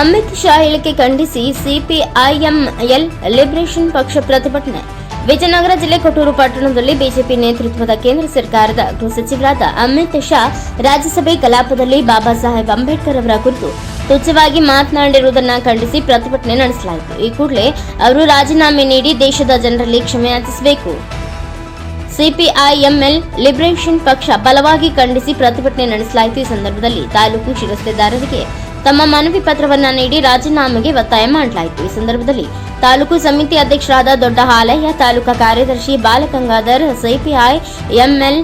ಅಮಿತ್ ಶಾ ಹೇಳಿಕೆ ಖಂಡಿಸಿ CPIML liberation ಪಕ್ಷ ಪ್ರತಿಭಟನೆ. ವಿಜಯನಗರ ಜಿಲ್ಲೆ ಕೊಟ್ಟೂರು ಪಟ್ಟಣದಲ್ಲಿ ಬಿಜೆಪಿ ನೇತೃತ್ವದ ಕೇಂದ್ರ ಸರ್ಕಾರದ ಗೃಹ ಸಚಿವರಾದ ಅಮಿತ್ ಶಾ ರಾಜ್ಯಸಭೆ ಕಲಾಪದಲ್ಲಿ ಬಾಬಾ ಸಾಹೇಬ್ ಅಂಬೇಡ್ಕರ್ ಅವರ ಕುರಿತು ತುಚ್ಛವಾಗಿ ಮಾತನಾಡಿರುವುದನ್ನು ಖಂಡಿಸಿ ಪ್ರತಿಭಟನೆ ನಡೆಸಲಾಯಿತು. ಈ ಕೂಡಲೇ ಅವರು ರಾಜೀನಾಮೆ ನೀಡಿ ದೇಶದ ಜನರಲ್ಲಿ ಕ್ಷಮೆಯಾಚಿಸಬೇಕು ಸಿಪಿಐಎಂಎಲ್ ಲಿಬರೇಷನ್ ಪಕ್ಷ ಬಲವಾಗಿ ಖಂಡಿಸಿ ಪ್ರತಿಭಟನೆ ನಡೆಸಲಾಯಿತು. ಈ ಸಂದರ್ಭದಲ್ಲಿ ತಾಲೂಕು ಶಿರಸ್ತೆದಾರರಿಗೆ ತಮ್ಮ ಮನವಿ ಪತ್ರವನ್ನ ನೀಡಿ ರಾಜೀನಾಮೆಗೆ ಒತ್ತಾಯ ಮಾಡಲಾಯಿತು. ಈ ಸಂದರ್ಭದಲ್ಲಿ ತಾಲೂಕು ಸಮಿತಿ ಅಧ್ಯಕ್ಷರಾದ ದೊಡ್ಡ ಹಾಲಯ್ಯ ತಾಲೂಕಾ ಕಾರ್ಯದರ್ಶಿ ಬಾಲಗಂಗಾಧರ್, ಸಿಪಿಐ ಎಂಎಲ್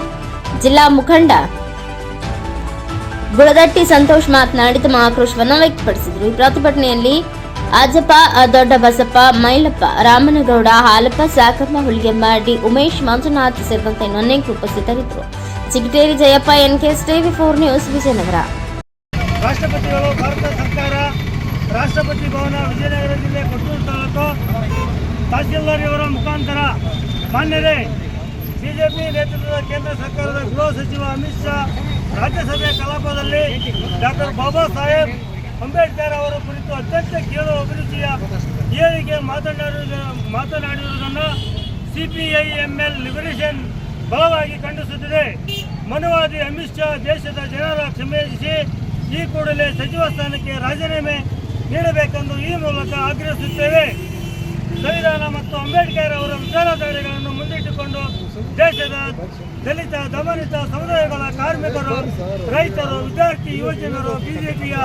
ಜಿಲ್ಲಾ ಮುಖಂಡ ಗುಳದಟ್ಟಿ ಸಂತೋಷ್ ಮಾತನಾಡಿ ತಮ್ಮ ಆಕ್ರೋಶವನ್ನು ವ್ಯಕ್ತಪಡಿಸಿದರು. ಈ ಪ್ರತಿಭಟನೆಯಲ್ಲಿ ಅಜ್ಜಪ್ಪ ದೊಡ್ಡ ಬಸಪ್ಪ ಮೈಲಪ್ಪ, ರಾಮನಗೌಡ, ಹಾಲಪ್ಪ ಸಾಕಮ್ಮ ಹುಲಿಗೆಮ್ಮ, ಡಿ ಉಮೇಶ್, ಮಂಜುನಾಥ್ ಸೇರಿದಂತೆ ಇನ್ನೊಂದೇ ಉಪಸ್ಥಿತರಿದ್ದರು. Chigateri Jayappa, NKS TV four news Vijayanagara. ರಾಷ್ಟ್ರಪತಿಗಳು ಭಾರತ ಸರ್ಕಾರ, ರಾಷ್ಟ್ರಪತಿ ಭವನ ವಿಜಯನಗರ ಜಿಲ್ಲೆ ಕೊಟ್ಟೂರು ತಾಲೂಕು ತಹಸೀಲ್ದಾರ್ ಇವರ ಮುಖಾಂತರ ಮಾನ್ಯರೇ ಬಿಜೆಪಿ ನೇತೃತ್ವದ ಕೇಂದ್ರ ಸರ್ಕಾರದ ಗೃಹ ಸಚಿವ ಅಮಿತ್ ಶಾ ರಾಜ್ಯಸಭೆ ಕಲಾಪದಲ್ಲಿ ಡಾಕ್ಟರ್ ಬಾಬಾ ಸಾಹೇಬ್ ಅಂಬೇಡ್ಕರ್ ಅವರ ಕುರಿತು ಅತ್ಯಂತ ಕೇಳುವ ಅಭಿರುಚಿಯ ಹೇಳಿಕೆ ಮಾತನಾಡಿದ ಮಾತನಾಡಿರುವುದನ್ನು ಎಲ್ ಲಿಬರೇಷನ್ ಬಲವಾಗಿ ಖಂಡಿಸುತ್ತಿದೆ. ಮನುವಾದಿ ಅಮಿತ್ ಶಾ ದೇಶದ ಜನರ ಕ್ಷಮೆಯಾಚಿಸಿ ಈ ಕೂಡಲೇ ಸಚಿವ ಸ್ಥಾನಕ್ಕೆ ರಾಜೀನಾಮೆ ನೀಡಬೇಕೆಂದು ಈ ಮೂಲಕ ಆಗ್ರಹಿಸುತ್ತೇವೆ. ಸಂವಿಧಾನ ಮತ್ತು ಅಂಬೇಡ್ಕರ್ ಅವರ ವಿಚಾರಧಾರೆಗಳನ್ನು ಮುಂದಿಟ್ಟುಕೊಂಡು ದೇಶದ ದಲಿತ, ದಮನಿತ ಸಮುದಾಯಗಳ ಕಾರ್ಮಿಕರು, ರೈತರು, ವಿದ್ಯಾರ್ಥಿ, ಯುವಜನರು, ಬಿಜೆಪಿಯ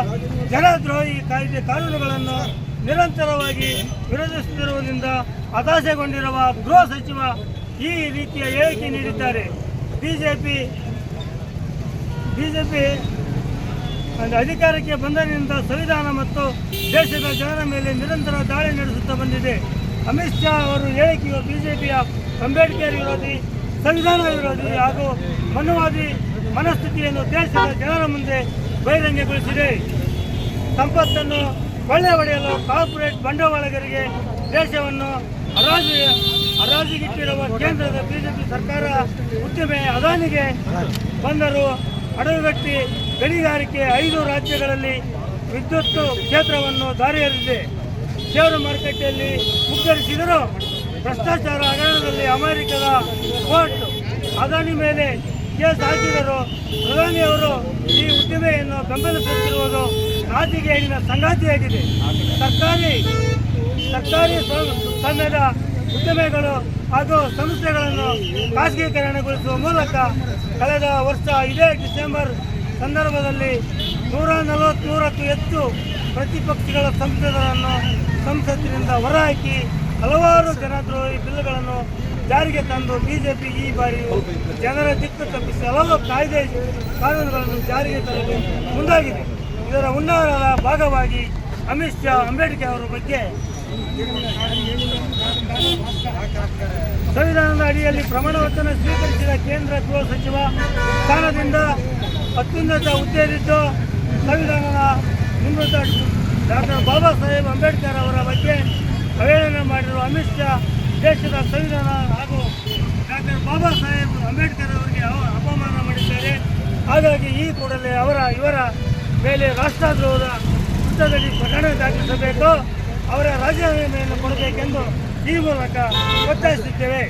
ಜನದ್ರೋಹಿ ಕಾಯ್ದೆ ಕಾನೂನುಗಳನ್ನು ನಿರಂತರವಾಗಿ ವಿರೋಧಿಸುತ್ತಿರುವುದರಿಂದ ಹತಾಶೆಗೊಂಡಿರುವ ಗೃಹ ಸಚಿವ ಈ ರೀತಿಯ ಹೇಳಿಕೆ ನೀಡಿದ್ದಾರೆ. ಬಿಜೆಪಿ ಬಿಜೆಪಿ ಒಂದು ಅಧಿಕಾರಕ್ಕೆ ಬಂದನಿಂದ ಸಂವಿಧಾನ ಮತ್ತು ದೇಶದ ಜನರ ಮೇಲೆ ನಿರಂತರ ದಾಳಿ ನಡೆಸುತ್ತಾ ಬಂದಿದೆ. ಅಮಿತ್ ಶಾ ಅವರು ಹೇಳಿಕೆಯು ಬಿಜೆಪಿಯ ಅಂಬೇಡ್ಕರ್ ವಿರೋಧಿ, ಸಂವಿಧಾನ ವಿರೋಧಿ ಹಾಗೂ ಮನುವಾದಿ ಮನಸ್ಥಿತಿಯನ್ನು ದೇಶದ ಜನರ ಮುಂದೆ ಬಹಿರಂಗಗೊಳಿಸಿದೆ. ಸಂಪತ್ತನ್ನು ಕೊಳ್ಳೆ ಹೊಡೆಯಲು ಕಾರ್ಪೊರೇಟ್ ಬಂಡವಾಳಗರಿಗೆ ದೇಶವನ್ನು ಹರಾಜು ಹರಾಜಿಗಿಟ್ಟಿರುವ ಕೇಂದ್ರದ ಬಿಜೆಪಿ ಸರ್ಕಾರ ಉದ್ದಿಮೆ ಅದಾನಿಗೆ ಬಂದರು. ಅಡಗುಗಟ್ಟಿ ಗಣಿಗಾರಿಕೆ ಐದು ರಾಜ್ಯಗಳಲ್ಲಿ ವಿದ್ಯುತ್ ಕ್ಷೇತ್ರವನ್ನು ದಾರಿಯಲ್ಲಿದೆ. ಷೇರು ಮಾರುಕಟ್ಟೆಯಲ್ಲಿ ಮುಗ್ಗರಿಸಿದರು ಭ್ರಷ್ಟಾಚಾರ ಹಗರಣದಲ್ಲಿ ಅಮೆರಿಕದ ಕೋರ್ಟ್ ಅದಾನಿ ಮೇಲೆ ಕೇಸ್ ಹಾಕಿದರು ಪ್ರಧಾನಿಯವರು ಈ ಉದ್ದಿಮೆಯನ್ನು ಬೆಂಬಲಿಸುತ್ತಿರುವುದು ನಾಚಿಕೆಯಲ್ಲಿನ ಸಂಗಾತಿಯಾಗಿದೆ. ಸರ್ಕಾರಿ ಸರ್ಕಾರಿ ಸಂಘದ ಉದ್ಯಮಿಗಳು ಹಾಗೂ ಸಂಸ್ಥೆಗಳನ್ನು ಖಾಸಗೀಕರಣಗೊಳಿಸುವ ಮೂಲಕ ಕಳೆದ ವರ್ಷ ಇದೇ ಡಿಸೆಂಬರ್ ಸಂದರ್ಭದಲ್ಲಿ ನೂರ ನಲವತ್ತ್ಮೂರಕ್ಕೂ ಹೆಚ್ಚು ಪ್ರತಿಪಕ್ಷಗಳ ಸಂಸದರನ್ನು ಸಂಸತ್ತಿನಿಂದ ಹೊರಹಾಕಿ ಹಲವಾರು ಜನದ್ರೋಹಿ ಬಿಲ್ಗಳನ್ನು ಜಾರಿಗೆ ತಂದು ಬಿಜೆಪಿ ಈ ಬಾರಿ ಜನರ ದಿಕ್ಕು ತಪ್ಪಿಸಿ ಹಲವು ಕಾಯ್ದೆ ಕಾನೂನುಗಳನ್ನು ಜಾರಿಗೆ ತರಲು ಮುಂದಾಗಿದೆ. ಇದರ ಉನ್ನಾರದ ಭಾಗವಾಗಿ ಅಮಿತ್ ಶಾ ಅಂಬೇಡ್ಕರ್ ಅವರ ಬಗ್ಗೆ ಸಂವಿಧಾನದ ಅಡಿಯಲ್ಲಿ ಪ್ರಮಾಣ ವಚನ ಸ್ವೀಕರಿಸಿದ ಕೇಂದ್ರ ಗೃಹ ಸಚಿವ ಸ್ಥಾನದಿಂದ ಅತ್ಯುನ್ನತ ಹುದ್ದೆಯಲ್ಲಿದ್ದು ಸಂವಿಧಾನದ ಉನ್ನತ ಡಾಕ್ಟರ್ ಬಾಬಾ ಸಾಹೇಬ್ ಅಂಬೇಡ್ಕರ್ ಅವರ ಬಗ್ಗೆ ಅವಹೇಳನ ಮಾಡಿರುವ ಅಮಿತ್ ಶಾ ದೇಶದ ಸಂವಿಧಾನ ಹಾಗೂ ಡಾಕ್ಟರ್ ಬಾಬಾ ಸಾಹೇಬ್ ಅಂಬೇಡ್ಕರ್ ಅವರಿಗೆ ಅವ- ಅಪಮಾನ ಮಾಡಿದ್ದಾರೆ. ಹಾಗಾಗಿ ಈ ಕೂಡಲೇ ಅವರ ಇವರ ಮೇಲೆ ರಾಷ್ಟ್ರದ್ರೋಹದ ಯುದ್ಧದಲ್ಲಿ ಪ್ರಕರಣ ದಾಖಲಿಸಬೇಕು. ಅವರ ರಾಜೀನಾಮೆಯನ್ನು ಮಾಡಬೇಕೆಂದು ಈ ಮೂಲಕ ಒತ್ತಾಯಿಸುತ್ತೇವೆ.